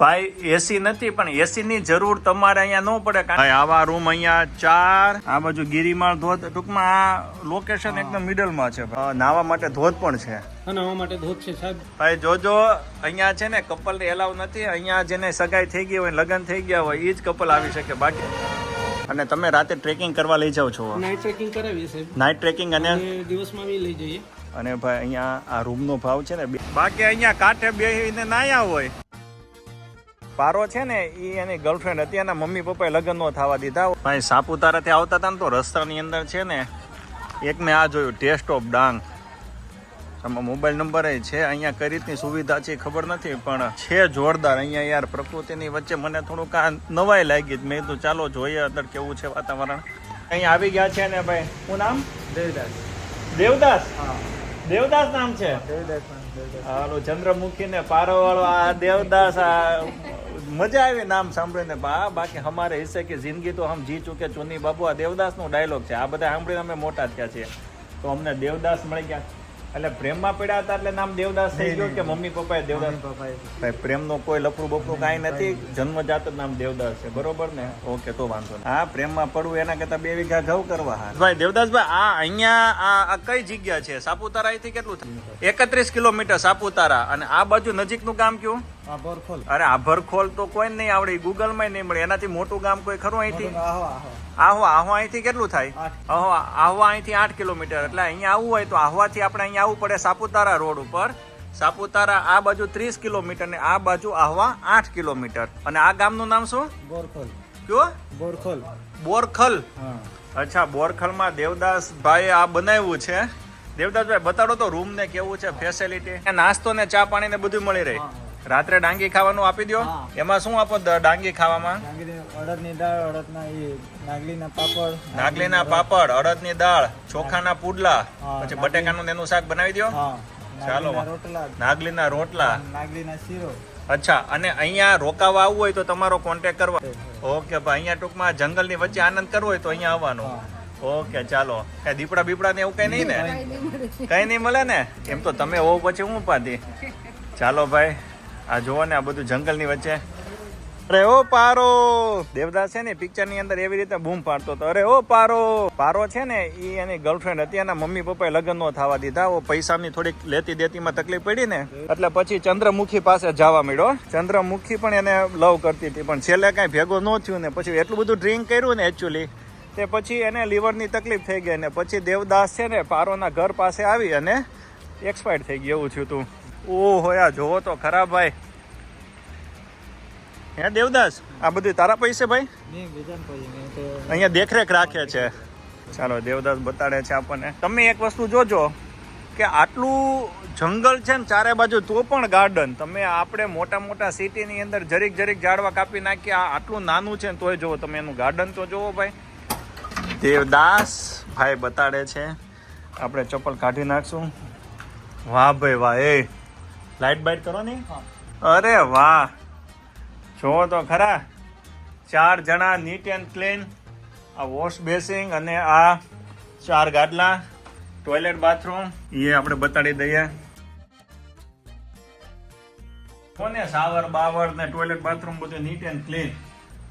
ભાઈ એસી નથી પણ એસી ની જરૂર તમારે અહીંયા ન પડે કારણ આવા રૂમ અહીંયા ચાર આ બાજુ ગિરિમાળ ધોધ ટૂંકમાં આ લોકેશન એકદમ મિડલમાં છે નાવા નાહવા માટે ધોધ પણ છે. નાવા માટે ધોધ છે સાહેબ. ભાઈ જોજો અહીંયા છે ને કપલ એલાવ નથી અહીંયા જેને સગાઈ થઈ ગઈ હોય લગ્ન થઈ ગયા હોય એ જ કપલ આવી શકે બાકી. અને તમે રાતે ટ્રેકિંગ કરવા લઈ જાઓ છો. નાઇટ ટ્રેકિંગ કરાવીએ સાહેબ. નાઇટ ટ્રેકિંગ અને દિવસમાં બી લઈ જઈએ. અને ભાઈ અહીંયા આ રૂમનો ભાવ છે ને બાકી અહીંયા કાંઠે બેસીને નાયા હોય. પારો છે ને એ એની ગર્લફ્રેન્ડ હતી એના મમ્મી પપ્પાએ લગ્ન નો થવા દીધા. ભાઈ સાપુતારાથી આવતા હતા ને તો રસ્તાની અંદર છે ને એક મેં આ જોયું ટેસ્ટ ઓફ ડાંગ. આમાં મોબાઈલ નંબર છે અહીંયા કઈ રીતની સુવિધા છે ખબર નથી પણ છે જોરદાર. અહીંયા યાર પ્રકૃતિની વચ્ચે મને થોડુંક આ નવાઈ લાગી મેં કીધું ચાલો જોઈએ અંદર કેવું છે વાતાવરણ. અહીંયા આવી ગયા છે ને ભાઈ શું નામ? દેવદાસ. દેવદાસ? હા. દેવદાસ નામ છે. હાલો ચંદ્રમુખી ને પારો વાળો આ દેવદાસ આ મજા આવી નામ સાંભળીને બા બાકી અમારે હિસ્સે કે જિંદગી તો હમ જી ચૂકે ચુની બાબુ. આ દેવદાસ નો ડાયલોગ છે. આ બધા સાંભળીને અમે મોટા થયા છીએ. તો અમને દેવદાસ મળી ગયા. એટલે પ્રેમમાં પડ્યા હતા એટલે નામ દેવદાસ થઈ ગયું કે મમ્મી પપ્પાએ દેવદાસ? ભાઈ પ્રેમનો કોઈ લફડું બફડું કાંઈ નથી. જન્મજાત જ નામ દેવદાસ છે. બરોબર ને? ઓકે તો વાંધો નહીં. હા પ્રેમમાં પડવું એના કરતા બે વીઘા ઘઉં કરવા હા ભાઈ દેવદાસભાઈ આ અહીંયા આ આ કઈ જગ્યા છે? સાપુતારા અહીંથી કેટલું થયું? એકત્રીસ કિલોમીટર સાપુતારા. અને આ બાજુ નજીકનું ગામ કયું? હા બોરખોલ અરે આભરખોલ તો કોઈ નહીં આવડે ગૂગલમાં નહીં મળે. એનાથી મોટું ગામ કોઈ ખરું અહીંથી? આહો આહો. આહવા આહવા અહીંથી કેટલું થાય? આહવા આહવા અહીંથી આઠ કિલોમીટર. એટલે અહીંયા આવવું હોય તો આહવાથી આપણે અહીંયા આવવું પડે સાપુતારા રોડ ઉપર. સાપુતારા આ બાજુ ત્રીસ કિલોમીટર ને આ બાજુ આહવા આઠ કિલોમીટર. અને આ ગામનું નામ શું? બોરખોલ. કયો? બોરખોલ. બોરખલ. અચ્છા બોરખલમાં દેવદાસ ભાઈ આ બનાવ્યું છે. દેવદાસભાઈ બતાડો તો રૂમ ને કેવું છે ફેસિલિટી નાસ્તો ને ચા પાણી ને બધું મળી રહે. રાત્રે ડાંગી ખાવાનું આપી દો એમાં શું આપો ડાંગી ખાવામાં? અડદની દાળ અડદના એ નાગલીના પાપડ નાગલીના પાપડ અડદની દાળ ચોખાના પુડલા. પછી બટેકાનું ને એનું શાક બનાવી દો ચાલો. નાગલીના રોટલા. નાગલીના શીરો. અચ્છા અને અહીંયા રોકાવા આવવું હોય તો તમારો કોન્ટેક્ટ કરવા. ઓકે ભાઈ અહીંયા ટૂંકમાં જંગલની વચ્ચે આનંદ કરવો હોય તો અહીંયા આવવાનું. ઓકે ચાલો. કઈ દીપડા બીપડા ને એવું કઈ નહીં ને? કઈ નહીં મળે. ને? એમ તો તમે હોવ પછી હું પાતી ચાલો ભાઈ આ જુઓ ને, આ બધું જંગલની વચ્ચે. અરે ઓ પારો! દેવદાસ છે ને પિક્ચરની અંદર એવી રીતે બૂમ પાડતો હતો. અરે ઓ પારો! પારો છે ને એ એની ગર્લફ્રેન્ડ હતી એના મમ્મી પપ્પાએ લગ્ન નો થવા દીધા. ઓ પૈસાની થોડીક લેતી દેતીમાં તકલીફ પડી ને, એટલે પછી ચંદ્રમુખી પાસે જવા મળ્યો ચંદ્રમુખી પણ એને લવ કરતી હતી, પણ છેલ્લે કાંઈ ભેગો ન થયું ને, પછી એટલું બધું ડ્રિંક કર્યું ને એકચ્યુઅલી તે પછી એને લીવરની તકલીફ થઈ ગઈ ને, પછી દેવદાસ છે ને, પારોના ઘર પાસે આવી અને એક્સપાયર થઈ ગયું, એવું થયું તું. ઓહો યા જોવો તો ખરા ભાઈ. હે દેવદાસ આ બધું તારા પૈસે ભાઈ? અહીંયા દેખરેખ રાખે છે. ચાલો દેવદાસ બતાડે છે આપણને. તમે એક વસ્તુ જોજો કે આટલું જંગલ છે ને ચારે બાજુ તો પણ ગાર્ડન તમે આપણે મોટા મોટા સિટીની અંદર જરીક જરીક ઝાડવા કાપી નાખીએ આ આટલું નાનું છે ને તોય જોવો તમે એનું ગાર્ડન તો જોવો ભાઈ. દેવદાસ ભાઈ બતાડે છે. આપણે ચપ્પલ કાઢી નાખશું. વાહ ભાઈ વાહ એ. લાઈટ બાઈટ કરો ને? અરે વાહ. જો તો ખરા. ચાર જણા નીટ એન્ડ ક્લીન આ વોશ બેસિંગ અને આ ચાર ગાદલા ટોયલેટ બાથરૂમ એ આપણે બતાડી દઈએ. કોને સાવર બાવર ને ટોયલેટ બાથરૂમ બધું નીટ એન્ડ ક્લીન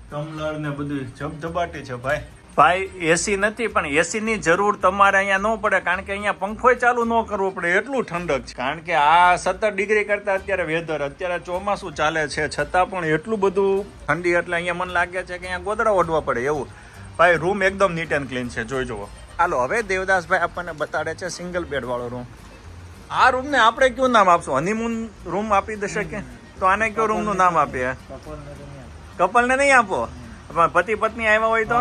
કમલર ને બધું ઝબઝબાટી છે ભાઈ. ભાઈ એસી નથી પણ એસી ની જરૂર તમારે અહીંયા ન પડે કારણ કે અહીંયા પંખો ચાલુ ન કરવો પડે એટલું ઠંડક છે. કારણ કે આ સત્તર ડિગ્રી કરતા અત્યારે વેધર અત્યારે ચોમાસું ચાલે છે છતાં પણ એટલું બધું ઠંડી એટલે અહીંયા મને લાગે છે કે અહીંયા ગોદડા ઓઢવા પડે એવું. ભાઈ રૂમ એકદમ નીટ એન્ડ ક્લીન છે જોઈ જુઓ. હાલો હવે દેવદાસભાઈ આપણને બતાડે છે સિંગલ બેડ વાળો રૂમ આ રૂમ ને આપણે કયું નામ આપશું? હનીમૂન રૂમ આપી દેશે કે? તો આને કયો રૂમનું નામ આપીએ? કપલ ને નહીં આપો? પતિ પત્ની આવ્યા હોય તો?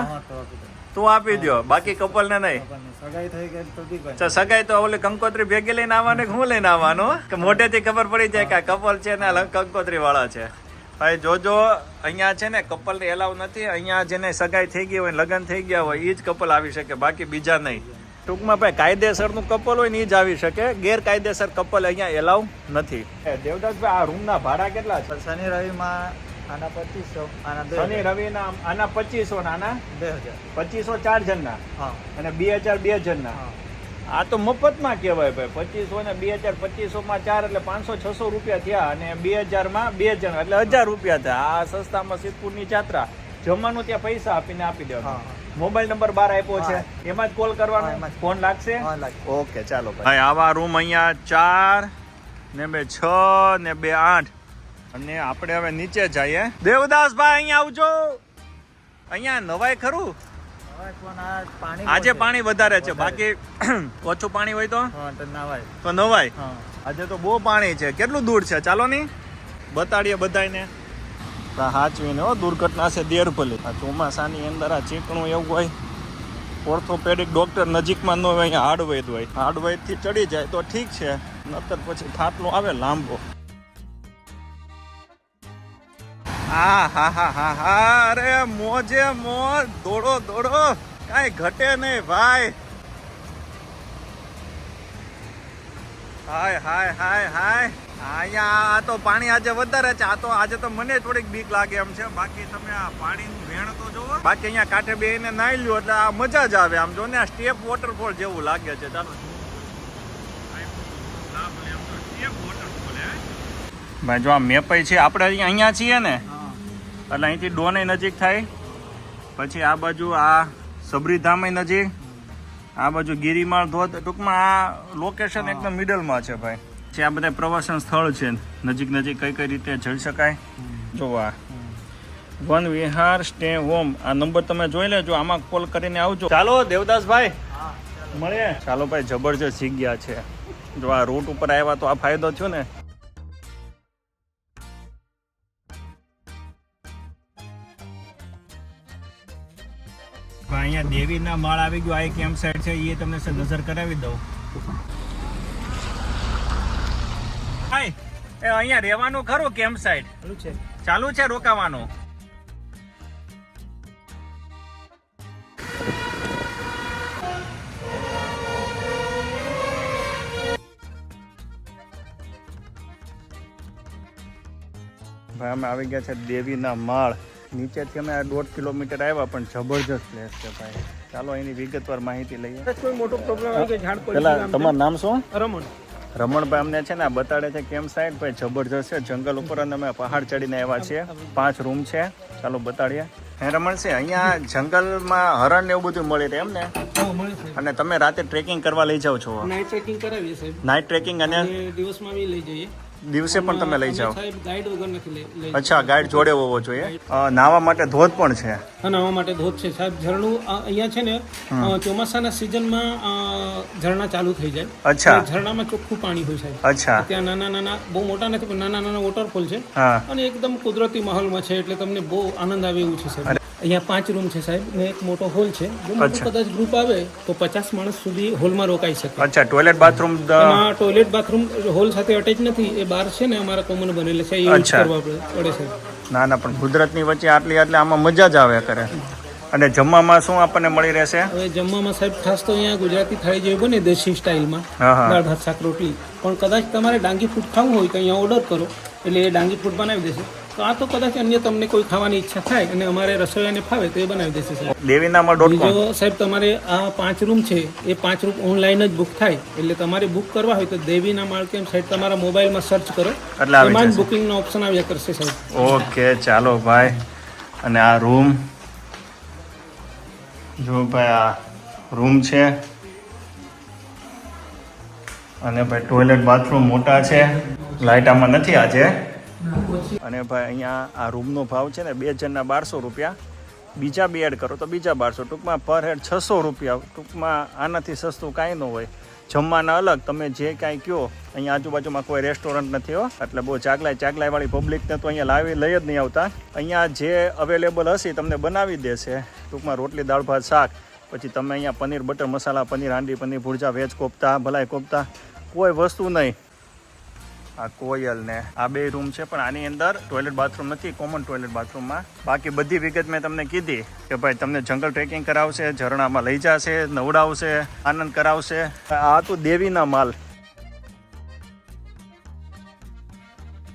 તો આપી દો. બાકી કપલ ને નહીં. સગાઈ થઈ ગઈ તો સગાઈ તો ઓલી કંકોત્રી ભેગી લઈને આવવાનું કે હું લઈને આવવાનું કે મોઢેથી ખબર પડી જાય કે આ કપલ છે ને કંકોત્રી વાળા છે. ભાઈ જોજો અહીંયા છે ને કપલ એલાવ નથી. અહીંયા જેને સગાઈ થઈ ગઈ હોય લગ્ન થઈ ગયા હોય એ જ કપલ આવી શકે બાકી બીજા નહીં. ટૂંકમાં ભાઈ કાયદેસરનું કપલ હોય ને એ જ આવી શકે. ગેરકાયદેસર કપલ અહીંયા એલાવ નથી. દેવદાસભાઈ આ રૂમના ભાડા કેટલા છે? શનિ રવિમાં આના પચીસો આના બે શનિ રવિના આના પચીસો ના આના બે હજાર. પચીસો ચાર જણના. હા. અને બે હજાર બે જણના. આ તો મફતમાં કહેવાય ભાઈ. પચીસો ને બે હજાર પચીસોમાં ચાર એટલે પાંચસો છસો રૂપિયા થયા અને બે હજારમાં બે જણ. એટલે હજાર રૂપિયા થયા. આ સસ્તામાં સિદ્ધપુરની જાત્રા. જમવાનું ત્યાં પૈસા આપીને આપી દેવાનું. હા મોબાઈલ નંબર બાર આપ્યો છે. એમાં જ કોલ કરવાનો. એમાં ફોન લાગશે? ઓકે ચાલો ભાઈ આવા રૂમ અહીંયા ચાર ને બે છ ને બે આઠ. અને આપણે હવે નીચે જઈએ. દેવદાસભાઈ અહીંયા આવજો. અહીંયા નવાય ખરું? આજે પાણી વધારે છે. બાકી ઓછું પાણી હોય તો? નવાય. તો નવાય? આજે તો બહુ પાણી છે. કેટલું દૂર છે? ચાલો ની. બતાડીએ બધાને સાચવીને હાચવીને હો દુર્ઘટના છે દેર ભલે આ ચોમાસાની અંદર આ ચીકણું એવું હોય ઓર્થોપેડિક ડોક્ટર નજીકમાં ન હોય અહીંયા હાડવૈદ હોય હાડવૈદથી ચડી જાય તો ઠીક છે. નતર પછી થાટલો આવે લાંબો. હા હા હા અરે મોજે મોજ, દોડો દોડો, કાંઈ ઘટે નહીં ભાઈ. હાય હાય હાય હાય. અહીંયા આ તો પાણી આજે વધારે છે. આ તો આજે તો મને થોડીક બીક લાગે એમ છે. બાકી તમે આ પાણીનું વેણ તો જોવો બાકી અહીંયા કાંઠે બેહીને નાહી લ્યો એટલે આ મજા જ આવે આમ જો ને, આ સ્ટેપ વોટરફોલ જેવું લાગે છે. ચાલો. ભાઈ, જો આ મેપઈ છે, આપણે અહીંયા છીએ ને. એટલે અહીંથી ડોને નજીક થાય. પછી આ બાજુ આ સબરીધામ નજીક આ બાજુ ગિરિમાળ ધોધ. ટૂંકમાં આ લોકેશન એકદમ મિડલમાં છે ભાઈ. છે આ બધા પ્રવાસન સ્થળ છે. નજીક નજીક કઈ કઈ રીતે જઈ શકાય. જો આ. Van Vihar stay home. આ નંબર તમે જોઈ લેજો. આમાં કોલ કરીને આવજો. ચાલો દેવદાસભાઈ. મળીએ. ચાલો ભાઈ જબરજસ્ત જગ્યા છે. જો આ રૂટ ઉપર આવ્યા તો આ ફાયદો થયો ને. અહીંયા દેવીના માળ આવી ગયો આ કેમ્પ સાઈડ છે એ તમને નજર કરાવી દઉં. હાય એ અહીંયા રહેવાનું ખરું કેમ્પ સાઈડ ચાલુ છે. ચાલુ છે રોકાવાનું? ભાઈ અમે આવી ગયા છે દેવીના માળ. નીચેથી અમે આ દોઢ કિલોમીટર આવ્યા પણ જબરજસ્ત પ્લેસ છે ભાઈ. ચાલો એની વિગતવાર માહિતી લઈએ. કોઈ મોટો પ્રોબ્લેમ પેલા તમારું નામ શું? રમણ. રમણભાઈ અમને છે ને આ બતાડે છે કેમ સાઈડ ભાઈ જબરજસ્ત છે. જંગલ ઉપર અને અમે પહાડ ચડીને આવ્યા છીએ. પાંચ રૂમ છે. ચાલો બતાડીએ. હે રમણ છે અહીંયા જંગલમાં હરણ ને એવું બધું મળી રહે એમ ને? અને તમે રાતે ટ્રેકિંગ કરવા લઈ જાઓ છો? નાઇટ ટ્રેકિંગ કરાવીએ સાહેબ. નાઇટ ટ્રેકિંગ અને અને દિવસમાં બી લઈ જઈએ. દિવસે પણ તમે લઈ જાઓ. ગાઈડ વગર નથી અચ્છા ગાઈડ જોડે હોવો જોઈએ. નાવા માટે ધોધ પણ છે. હા નાવા માટે ધોધ છે. સાહેબ ઝરણું અહીંયા છે ને ચોમાસાના સિઝનમાં ઝરણા ચાલુ થઈ જાય. અચ્છા. ઝરણામાં ચોખ્ખું પાણી હોય સાહેબ. અચ્છા. ત્યાં નાના નાના બહુ મોટા નથી પણ નાના નાના વોટરફોલ છે. અને એકદમ કુદરતી માહોલમાં છે એટલે તમને બહુ આનંદ આવે એવું છે સાહેબ. અહીંયા પાંચ રૂમ છે સાહેબ ને એક મોટો હોલ છે. જો મોટું કદાચ ગ્રુપ આવે તો પચાસ માણસ સુધી હોલમાં રોકાઈ શકે. અચ્છા toilet bathroom toilet bathroom hall સાથે અટેચ નથી એ બહાર છે ને અમારા કોમન બનેલા છે યુઝ કરવા પડે છે. ના ના પણ ગુજરાતની વચ્ચે આટલી આટલી આમાં મજા જ આવે કરે અને જમવામાં શું આપણને મળી રહેશે? હવે જમવામાં સાહેબ ખાસ તો અહીંયા ગુજરાતી થાળી જેવી બને દેશી સ્ટાઇલમાં. દાળ ભાત શાક રોટલી. પણ કદાચ તમારે ડાંગી ફૂડ ખાવું હોય તો અહીંયા ઓર્ડર કરો. એટલે એ ડાંગી ફૂડ બનાવી દેશે. તો આ તો કદાચ અન્ય તમને કોઈ ખાવાની ઈચ્છા થાય અને અમારે રસોઈયાને ફાવે તો એ બનાવી દેશે સાહેબ. દેવીનામા ડોટ બીજો સાહેબ તમારે આ પાંચ રૂમ છે એ પાંચ રૂમ ઓનલાઈન જ બુક થાય. એટલે તમારે બુક કરવા હોય તો દેવીના માળકેમ સાહેબ તમારા મોબાઈલમાં સર્ચ કરો. એટલે એમાં જ બુકિંગનો ઓપ્શન આવ્યા કરશે સાહેબ. ઓકે ચાલો ભાઈ. અને આ રૂમ જો ભાઈ આ રૂમ છે. અને ભાઈ ટોયલેટ બાથરૂમ મોટા છે. લાઇટ આમાં નથી આજે. અને ભાઈ, અહીંયા આ રૂમનો ભાવ છે ને, બે જણના બારસો રૂપિયા. બીજા બે એડ કરો તો બીજા બારસો. ટૂંકમાં પર હેડ છસો રૂપિયા. ટૂંકમાં આનાથી સસ્તું કાંઈ ન હોય. જમવાના અલગ. તમે જે કાંઈ કહો, અહીંયા આજુબાજુમાં કોઈ રેસ્ટોરન્ટ નથી હો. એટલે બહુ ચાગલાય ચાગલાયવાળી પબ્લિકને તો અહીંયા લાવી લઈ જ નહીં આવતા. અહીંયા જે અવેલેબલ હશે તમને બનાવી દેશે. ટૂંકમાં રોટલી, દાળ, ભાત, શાક. પછી તમે અહીંયા પનીર, બટર મસાલા, પનીર, હાંડી, પનીર, ભુરજા, વેજ કોફતા, ભલાઈ કોફતા. કોઈ વસ્તુ નહીં. આ કોયલ ને આ બે રૂમ છે, પણ આની અંદર ટોયલેટ બાથરૂમ નથી કોમન ટોયલેટ બાથરૂમમાં બાકી બધી વિગત મેં તમને કીધી કે ભાઈ તમને જંગલ ટ્રેકિંગ કરાવશે, ઝરણામાં લઈ જશે, નવડાવશે, આનંદ કરાવશે. આ તો દેવીના માલ.